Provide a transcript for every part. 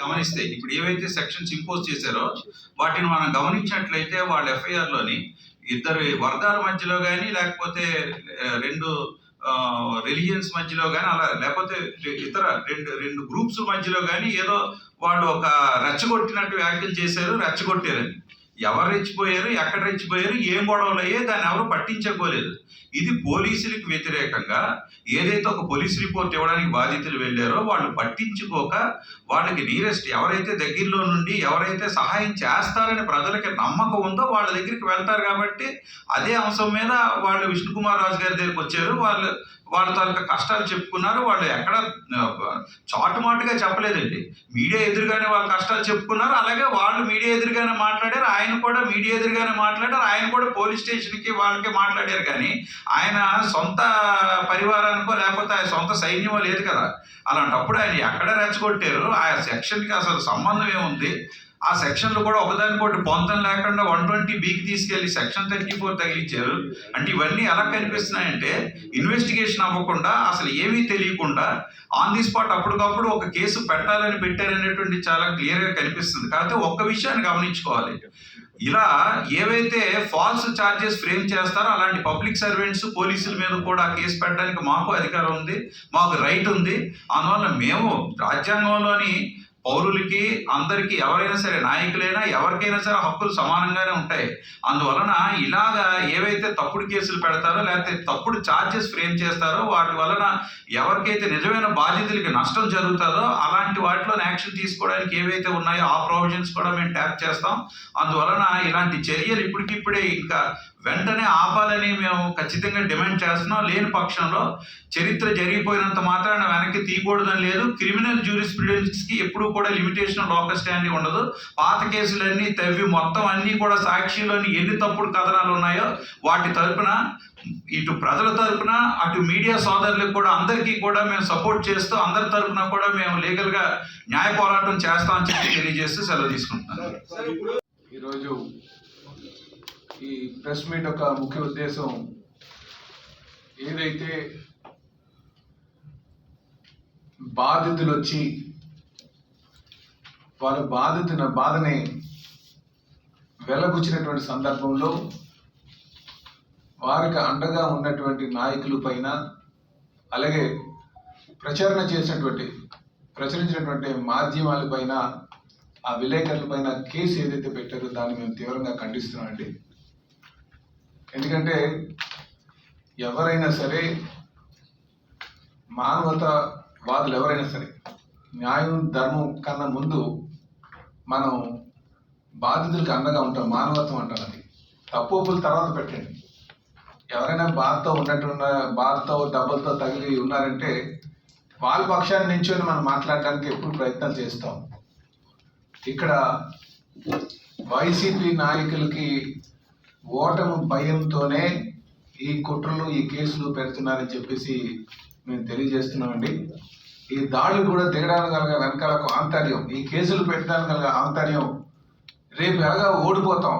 గమనిస్తే ఇప్పుడు ఏవైతే సెక్షన్స్ ఇంపోజ్ చేశారో వాటిని మనం గమనించినట్లయితే వాళ్ళ ఎఫ్ఐఆర్లోని ఇద్దరు వర్గాల మధ్యలో కానీ లేకపోతే రెండు రిలీజియన్స్ మధ్యలో కానీ అలా లేకపోతే ఇతర రెండు రెండు గ్రూప్స్ మధ్యలో కానీ ఏదో వాళ్ళు ఒక రెచ్చగొట్టినట్టు వ్యాఖ్యలు చేశారు రెచ్చగొట్టారని ఎవరు రెచ్చిపోయారు ఎక్కడ రెచ్చిపోయారు ఏం గొడవలు అయ్యాయి దాన్ని ఎవరు పట్టించుకోలేదు. ఇది పోలీసులకు వ్యతిరేకంగా ఏదైతే ఒక పోలీస్ రిపోర్ట్ ఇవ్వడానికి బాధితులు వెళ్ళారో వాళ్ళు పట్టించుకోక వాళ్ళకి నీరెస్ట్ ఎవరైతే దగ్గరలో నుండి ఎవరైతే సహాయం చేస్తారని ప్రజలకి నమ్మకం ఉందో వాళ్ళ దగ్గరికి వెళ్తారు కాబట్టి అదే అంశం మీద వాళ్ళు విష్ణుకుమార్ రాజు గారి దగ్గరికి వచ్చారు. వాళ్ళు వాళ్ళ తాలూకా కష్టాలు చెప్పుకున్నారు. వాళ్ళు ఎక్కడ చాటుమాటుగా చెప్పలేదండి. మీడియా ఎదురుగానే వాళ్ళ కష్టాలు చెప్పుకున్నారు. అలాగే వాళ్ళు మీడియా ఎదురుగానే మాట్లాడారు. ఆయన కూడా మీడియా ఎదురుగానే మాట్లాడారు. ఆయన కూడా పోలీస్ స్టేషన్కి వాళ్ళకి మాట్లాడారు. కానీ ఆయన సొంత పరివారానికో లేకపోతే ఆయన సొంత సైన్యమో లేదు కదా. అలాంటప్పుడు ఆయన ఎక్కడ రెచ్చగొట్టారు? ఆ సెక్షన్కి అసలు సంబంధం ఏముంది? ఆ సెక్షన్లు కూడా ఒకదానికోటి పొంతం లేకుండా వన్ ట్వంటీ బీకి తీసుకెళ్ళి సెక్షన్ థర్టీ ఫోర్ తగిలించారు. అంటే ఇవన్నీ ఎలా కనిపిస్తున్నాయంటే ఇన్వెస్టిగేషన్ అవ్వకుండా అసలు ఏమీ తెలియకుండా ఆన్ ది స్పాట్ అప్పటికప్పుడు ఒక కేసు పెట్టాలని పెట్టారనేటువంటి చాలా క్లియర్గా కనిపిస్తుంది. కాకపోతే ఒక్క విషయాన్ని గమనించుకోవాలి. ఇలా ఏవైతే ఫాల్స్ చార్జెస్ ఫ్రేమ్ చేస్తారో అలాంటి పబ్లిక్ సర్వెంట్స్ పోలీసుల మీద కూడా కేసు పెట్టడానికి మాకు అధికారం ఉంది మాకు రైట్ ఉంది. అందువల్ల మేము రాజ్యాంగంలోని పౌరులకి అందరికీ ఎవరైనా సరే నాయకులైనా ఎవరికైనా సరే హక్కులు సమానంగానే ఉంటాయి. అందువలన ఇలాగా ఏవైతే తప్పుడు కేసులు పెడతారో లేకపోతే తప్పుడు ఛార్జెస్ ఫ్రేమ్ చేస్తారో వాటి వలన ఎవరికైతే నిజమైన బాధితులకి నష్టం జరుగుతుందో అలాంటి వాటిలో యాక్షన్ తీసుకోవడానికి ఏవైతే ఉన్నాయో ఆ ప్రొవిజన్స్ కూడా మేము ట్యాప్ చేస్తాం. అందువలన ఇలాంటి చర్యలు ఇప్పటికిప్పుడే ఇంకా వెంటనే ఆపాలని మేము ఖచ్చితంగా డిమాండ్ చేస్తున్నాం. లేని పక్షంలో చరిత్ర జరిగిపోయినంత మాత్రాన వెనక్కి తీయకూడదని లేదు. క్రిమినల్కి ఎప్పుడూ కూడా లిమిటేషన్ లోకల్ స్టాండింగ్ ఉండదు. పాత కేసులన్నీ తవ్వి మొత్తం అన్నీ కూడా సాక్షిలోని ఎన్ని తప్పుడు కథనాలు ఉన్నాయో వాటి తరపున ఇటు ప్రజల తరపున అటు మీడియా సోదరులకు కూడా అందరికీ కూడా మేము సపోర్ట్ చేస్తూ అందరి తరపున కూడా మేము లీగల్గా న్యాయ పోరాటం చేస్తామని చెప్పి తెలియజేస్తూ సెలవు తీసుకుంటున్నాను. ఈరోజు ఈ ప్రెస్ మీట్ యొక్క ముఖ్య ఉద్దేశం. ఏదైతే బాధితులు వచ్చి వారు బాధితున్న బాధని వెలగుచ్చినటువంటి సందర్భంలో వారికి అండగా ఉన్నటువంటి నాయకుల పైన అలాగే ప్రచారణ చేసినటువంటి ప్రచురించినటువంటి మాధ్యమాల పైన ఆ విలేకరుల పైన కేసు ఏదైతే పెట్టారో దాన్ని మేము తీవ్రంగా ఖండిస్తున్నామండి. ఎందుకంటే ఎవరైనా సరే మానవత వాదులు ఎవరైనా సరే న్యాయం ధర్మం కన్నా ముందు మనం బాధితులకు అండగా ఉంటాం మానవత్వం అంటాం అది. తప్పు ఒప్పులు తర్వాత పెట్టండి. ఎవరైనా బాధతో ఉన్నట్టున్న బాధతో డబ్బులతో తగిలి ఉన్నారంటే వాళ్ళ పక్షాన్ని నించొని మనం మాట్లాడడానికి ఎప్పుడు ప్రయత్నాలు చేస్తాం. ఇక్కడ వైసీపీ నాయకులకి ఓటము భయంతోనే ఈ కుట్రలు ఈ కేసులు పెడుతున్నారని చెప్పేసి మేము తెలియజేస్తున్నామండి. ఈ దాడులు కూడా దిగడానికి గల వెనకాల ఒక ఆంతర్యం ఈ కేసులు పెట్టడానికి గల ఆంతర్యం. రేపు ఎలాగా ఓడిపోతాం?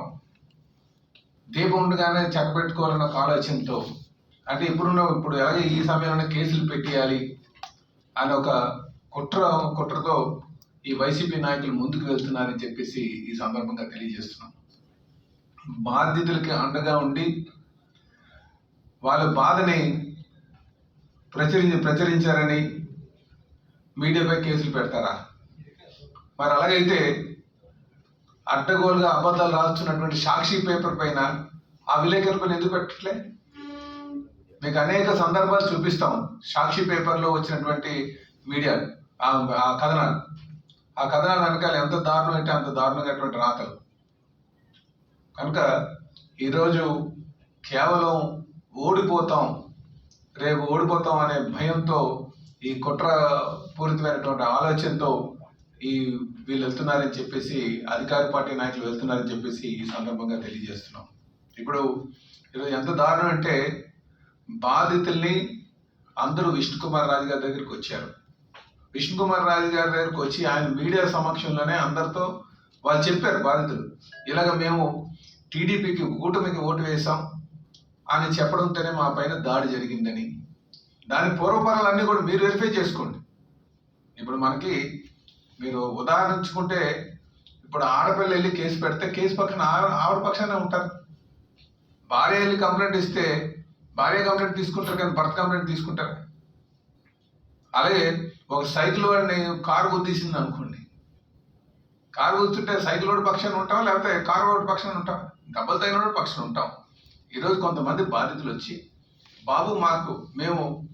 దీపం ఉండగానే చక్కబెట్టుకోవాలన్న ఒక ఆలోచనతో. అంటే ఇప్పుడున్న ఇప్పుడు ఎలాగే ఈ సమయంలో కేసులు పెట్టేయాలి అని ఒక కుట్ర కుట్రతో ఈ వైసీపీ నాయకులు ముందుకు వెళ్తున్నారని చెప్పేసి ఈ సందర్భంగా తెలియజేస్తున్నాం. బాధితులకి అండగా ఉండి వాళ్ళ బాధని ప్రచురించి ప్రచురించారని మీడియాపై కేసులు పెడతారా? మరి అలాగైతే అడ్డగోలుగా అబద్ధాలు రాస్తున్నటువంటి సాక్షి పేపర్ పైన ఆ విలేకరుల పైన ఎందుకు పెట్టట్లే? మీకు అనేక సందర్భాలు చూపిస్తాం సాక్షి పేపర్లో వచ్చినటువంటి మీడియా ఆ ఆ కథనాలు. ఆ కథనాలు వెనకాల ఎంత దారుణం అంటే అంత దారుణమైనటువంటి రాతలు. కనుక ఈరోజు కేవలం ఓడిపోతాం రేపు ఓడిపోతాం అనే భయంతో ఈ కుట్ర పూరితమైనటువంటి ఆలోచనతో ఈ వీళ్ళు వెళ్తున్నారని చెప్పేసి అధికార పార్టీ నాయకులు వెళ్తున్నారని చెప్పేసి ఈ సందర్భంగా తెలియజేస్తున్నాం. ఇప్పుడు ఈరోజు ఎంత దారుణం అంటే బాధితుల్ని అందరూ విష్ణు కుమార్ రాజు గారి దగ్గరికి వచ్చారు. విష్ణు కుమార్ రాజు గారి దగ్గరికి వచ్చి ఆయన మీడియా సమక్షంలోనే అందరితో వాళ్ళు చెప్పారు బాధితులు. ఇలాగ మేము టీడీపీకి కూటమికి ఓటు వేశాం అని చెప్పడంతోనే మా పైన దాడి జరిగిందని. దాని పూర్వపరాలన్నీ కూడా మీరు వెరిఫై చేసుకోండి. ఇప్పుడు మనకి మీరు ఉదాహరించుకుంటే ఇప్పుడు ఆడపిల్ల వెళ్ళి కేసు పెడితే కేసు పక్కన ఆవిడ పక్షానే ఉంటారు. భార్య వెళ్ళి కంప్లైంట్ ఇస్తే భార్య కంప్లైంట్ తీసుకుంటారు కానీ భర్త కంప్లైంట్ తీసుకుంటారు. అలాగే ఒక సైకిల్ వాడిని కారు గుద్దీసింది అనుకోండి. కారు కూర్చుంటే సైకిల్ వాడి పక్షాన ఉంటాం లేకపోతే కారు రోడ్డు పక్షాన్ని ఉంటాం డబ్బులు తగిన వాడి ఉంటాం. ఈరోజు కొంతమంది బాధితులు వచ్చి బాబు మాకు మేము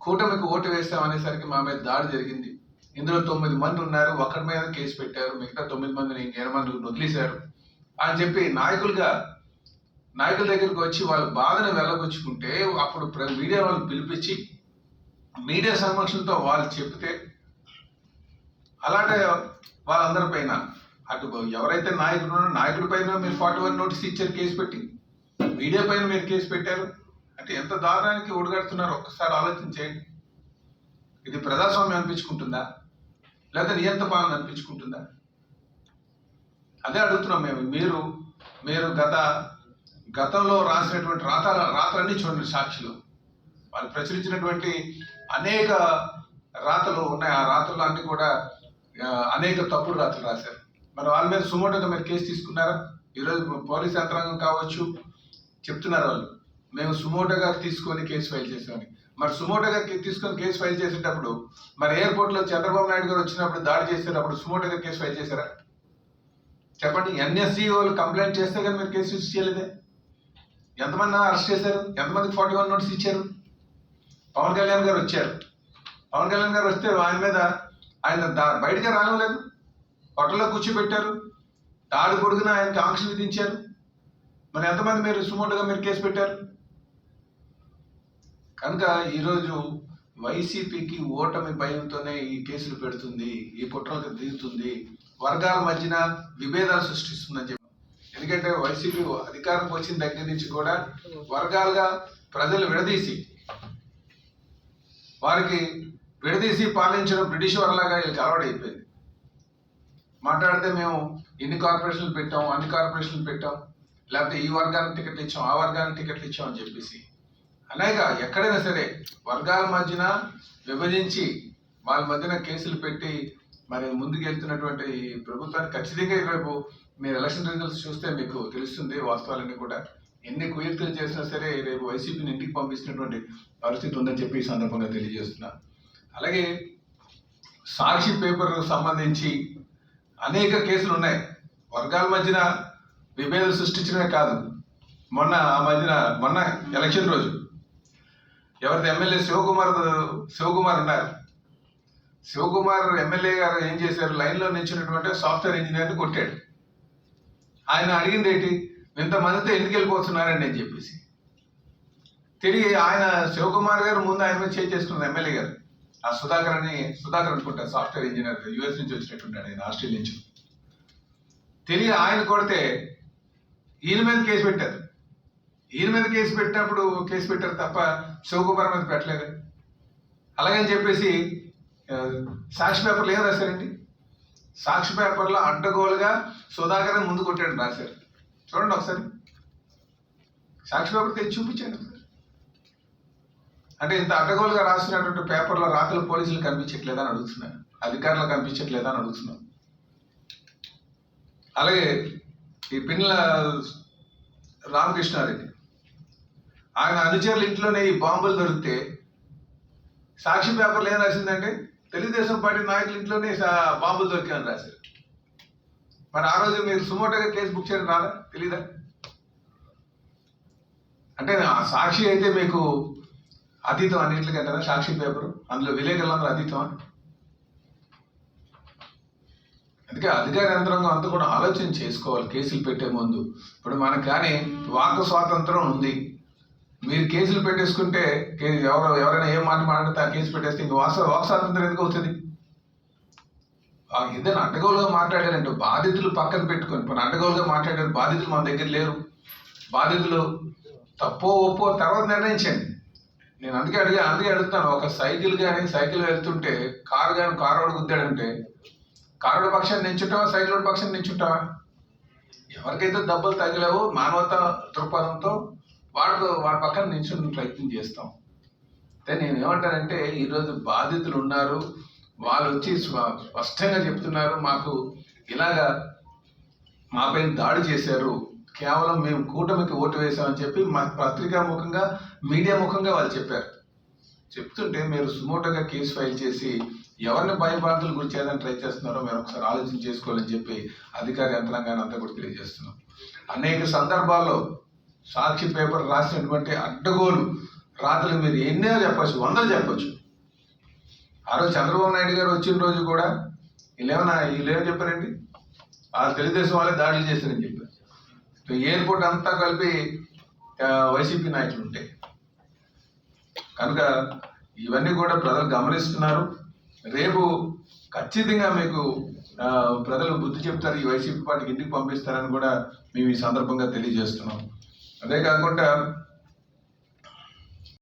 కూటమికి ఓటు వేస్తాం అనేసరికి మా మీద దాడి జరిగింది. ఇందులో తొమ్మిది మంది ఉన్నారు. ఒకరి మీద కేసు పెట్టారు. మిగతా తొమ్మిది మందిని ఇంకేడు మంది వదిలేశారు. అని చెప్పి నాయకులుగా నాయకుల దగ్గరికి వచ్చి వాళ్ళ బాధను వెళ్ళగొచ్చుకుంటే అప్పుడు మీడియా వాళ్ళు పిలిపించి మీడియా సమక్షంతో వాళ్ళు చెప్తే అలాంటి వాళ్ళందరి పైన. అటు ఎవరైతే నాయకుడు ఉన్నారో నాయకుడి పైన మీరు ఫార్టీ వన్ నోటీస్ ఇచ్చారు కేసు పెట్టి. మీడియా పైన మీరు కేసు పెట్టారు. అంటే ఎంత దారుణానికి ఒడిగడుతున్నారు ఒక్కసారి ఆలోచన చేయండి. ఇది ప్రజాస్వామ్యం అనిపించుకుంటుందా? లేదా నియంత పాలన అనిపించుకుంటుందా? అదే అడుగుతున్నాం మేము. మీరు మీరు గత గతంలో రాసినటువంటి రాత రాతలన్నీ చూడండి సాక్షిలో. వాళ్ళు ప్రచురించినటువంటి అనేక రాతలు ఉన్నాయి. ఆ రాతలు అన్నీ కూడా అనేక తప్పుడు రాతలు రాశారు. మరి వాళ్ళ మీద సుమోటోగా మీరు కేసు తీసుకున్నారా? ఈరోజు పోలీస్ యంత్రాంగం కావచ్చు చెప్తున్నారు వాళ్ళు. మేము సుమోటోగా తీసుకొని కేసు ఫైల్ చేసామని మరి సుమోటోగా తీసుకొని కేసు ఫైల్ చేసేటప్పుడు మరి ఎయిర్పోర్ట్లో చంద్రబాబు నాయుడు గారు వచ్చినప్పుడు దాడి చేసేటప్పుడు సుమోటోగా కేసు ఫైల్ చేశారా? చెప్పండి ఎన్ఎస్సి వాళ్ళు కంప్లైంట్ చేస్తే కానీ మీరు కేసు రిజిస్టర్ చేయలేదే? ఎంతమంది అరెస్ట్ చేశారు? ఎంతమందికి ఫార్టీ వన్ నోటీస్ ఇచ్చారు? పవన్ కళ్యాణ్ గారు వచ్చారు. పవన్ కళ్యాణ్ గారు వస్తే ఆయన మీద ఆయన బయటికి బయటకే రానివ్వలేదు. హోటల్లో కూర్చోబెట్టారు. దాడి పొడుగున ఆయనకి ఆంక్షలు విధించారు. మరి ఎంతమంది మీరు సుమోటుగా మీరు కేసు పెట్టారు? కనుక ఈరోజు వైసీపీకి ఓటమి భయంతోనే ఈ కేసులు పెడుతుంది ఈ కుట్రలకు దిగుతుంది వర్గాల మధ్యన విభేదాలు సృష్టిస్తుందని చెప్పి. ఎందుకంటే వైసీపీ అధికారం వచ్చిన దగ్గర నుంచి కూడా వర్గాలుగా ప్రజలు విడదీసి వారికి విడదీసి పాలించడం బ్రిటిష్ వారిలాగా వీళ్ళకి అలవాటైపోయింది మాట్లాడితే మేము ఇన్ని కార్పొరేషన్లు పెట్టాం అన్ని కార్పొరేషన్లు పెట్టాం లేకపోతే ఈ వర్గానికి టికెట్లు ఇచ్చాం ఆ వర్గానికి టికెట్లు ఇచ్చాం అని చెప్పేసి. అనేక ఎక్కడైనా సరే వర్గాల మధ్యన విభజించి వాళ్ళ మధ్యన కేసులు పెట్టి మరి ముందుకు వెళ్తున్నటువంటి ఈ ప్రభుత్వానికి ఖచ్చితంగా రేపు మీరు ఎలక్షన్ రిజల్ట్స్ చూస్తే మీకు తెలుస్తుంది వాస్తవాలన్నీ కూడా. ఎన్ని కుయుక్తులు చేసినా సరే రేపు వైసీపీని ఇంటికి పంపిస్తున్నటువంటి పరిస్థితి ఉందని చెప్పి ఈ సందర్భంగా తెలియజేస్తున్నా. అలాగే సాక్షి పేపర్ సంబంధించి అనేక కేసులు ఉన్నాయి. వర్గాల మధ్యన విభేదాలు సృష్టించడమే కాదు. మొన్న ఆ మధ్యన మొన్న ఎలక్షన్ రోజు ఎవరిది ఎమ్మెల్యే శివకుమార్ శివకుమార్ ఉన్నారు. శివకుమార్ ఎమ్మెల్యే గారు ఏం చేశారు? లైన్లో నిల్చున్నటువంటి సాఫ్ట్వేర్ ఇంజనీర్ని కొట్టాడు. ఆయన అడిగింది ఏంటి? ఇంతమందితో ఎందుకు వెళ్ళిపోతున్నారని నేను చెప్పేసి. తిరిగి ఆయన శివకుమార్ గారు ముందు ఆయన మీద చేయి చేసుకున్నారు ఎమ్మెల్యే గారు. సుధాకర్ అని సుధాకర్ అనుకుంటారు సాఫ్ట్వేర్ ఇంజనీర్ యుఎస్ నుంచి వచ్చినట్టున్నాడు ఆయన ఆస్ట్రేలియా నుంచి. తెలియ ఆయన కొడితే ఈయన మీద కేసు పెట్టారు. ఈయన మీద కేసు పెట్టినప్పుడు కేసు పెట్టారు తప్ప శివకుమార్ మీద పెట్టలేదు. అలాగని చెప్పేసి సాక్షి పేపర్లు ఏం రాశారండి. సాక్షి పేపర్లో అడ్డగోలుగా సుధాకర్ ముందు కొట్టాడు రాశారు. చూడండి ఒకసారి. సాక్షి పేపర్ తెచ్చి చూపించండి. అంటే ఇంత అడ్డగోలుగా రాసినటువంటి పేపర్లో రాతలు పోలీసులు కనిపించట్లేదని అడుగుతున్నాను అధికారులు కనిపించట్లేదని అడుగుతున్నాను అలాగే ఈ పిన్నెల రామకృష్ణారెడ్డి ఆయన అనుచరుల ఇంట్లోనే ఈ బాంబులు దొరికితే సాక్షి పేపర్లు ఏం రాసిందంటే తెలుగుదేశం పార్టీ నాయకుల ఇంట్లోనే బాంబులు దొరికాయని రాశారు. మరి ఆ రోజు మీరు సుమోటోగా కేసు బుక్ చేయడం రాదా? తెలీదా? అంటే సాక్షి అయితే మీకు అతీతం అన్నింటికంటారా సాక్షి పేపర్? అందులో విలేకరులందరూ అతీతం అందుకే అధికార యంత్రాంగం అంతా కూడా ఆలోచన చేసుకోవాలి కేసులు పెట్టే ముందు. ఇప్పుడు మనకు కానీ వాక్ స్వాతంత్రం ఉంది. మీరు కేసులు పెట్టేసుకుంటే ఎవరు ఎవరైనా ఏం మాట మాట్లాడితే ఆ కేసు పెట్టేస్తే ఇంక వాక్ వాక్ స్వాతంత్రం ఎందుకు అవుతుంది? ఆ ఏదైనా అడ్డగోలుగా మాట్లాడారంటే బాధితులు పక్కన పెట్టుకొని ఇప్పుడు అడ్డగోలుగా మాట్లాడారు బాధితులు మన దగ్గర లేరు. బాధితులు తప్పో ఒప్పో తర్వాత నిర్ణయించండి. నేను అందుకే అడిగా అందుకే అడుగుతాను. ఒక సైకిల్ కానీ సైకిల్ వెళ్తుంటే కారు కానీ కారు వాడు గుద్దాడంటే కారుడు పక్షాన్ని నించుంటావా సైకిల్ పక్షాన్ని నించుంటావా ఎవరికైతే దెబ్బలు తగిలేవో మానవత దృక్పథంతో వాడు వాడి పక్కన నించుని ప్రయత్నం చేస్తాం. అయితే నేను ఏమంటానంటే ఈరోజు బాధితులు ఉన్నారు. వాళ్ళు వచ్చి స్పష్టంగా చెప్తున్నారు. మాకు ఇలాగా మాపైన దాడి చేశారు. కేవలం మేము కూటమికి ఓటు వేశామని చెప్పి మా పత్రికా ముఖంగా మీడియా ముఖంగా వాళ్ళు చెప్పారు. చెప్తుంటే మీరు సుమోటోగా కేసు ఫైల్ చేసి ఎవరిని భయబాధలు గురి చేయాలని ట్రై చేస్తున్నారో మీరు ఒకసారి ఆలోచన చేసుకోవాలని చెప్పి అధికార యంత్రాంగాన్ని అంతా కూడా తెలియజేస్తున్నాం. అనేక సందర్భాల్లో సాక్షి పేపర్ రాసినటువంటి అడ్డగోలు రాత్రులు మీరు ఎన్నో చెప్పచ్చు వందలు చెప్పచ్చు. ఆ రోజు చంద్రబాబు నాయుడు గారు వచ్చిన రోజు కూడా వీళ్ళేమన్నా వీళ్ళేమో చెప్పారండి? ఆ తెలుగుదేశం వాళ్ళే దాడులు చేశారని చెప్పారు. ఎయిర్పోర్ట్ అంతా కలిపి వైసీపీ నాయకులు ఉంటాయి కనుక ఇవన్నీ కూడా ప్రజలు గమనిస్తున్నారు. రేపు ఖచ్చితంగా మీకు ప్రజలు బుద్ధి చెప్తారు ఈ వైసీపీ పార్టీకి ఇంటికి పంపిస్తారని కూడా మేము ఈ సందర్భంగా తెలియజేస్తున్నాం. అదే కాకుండా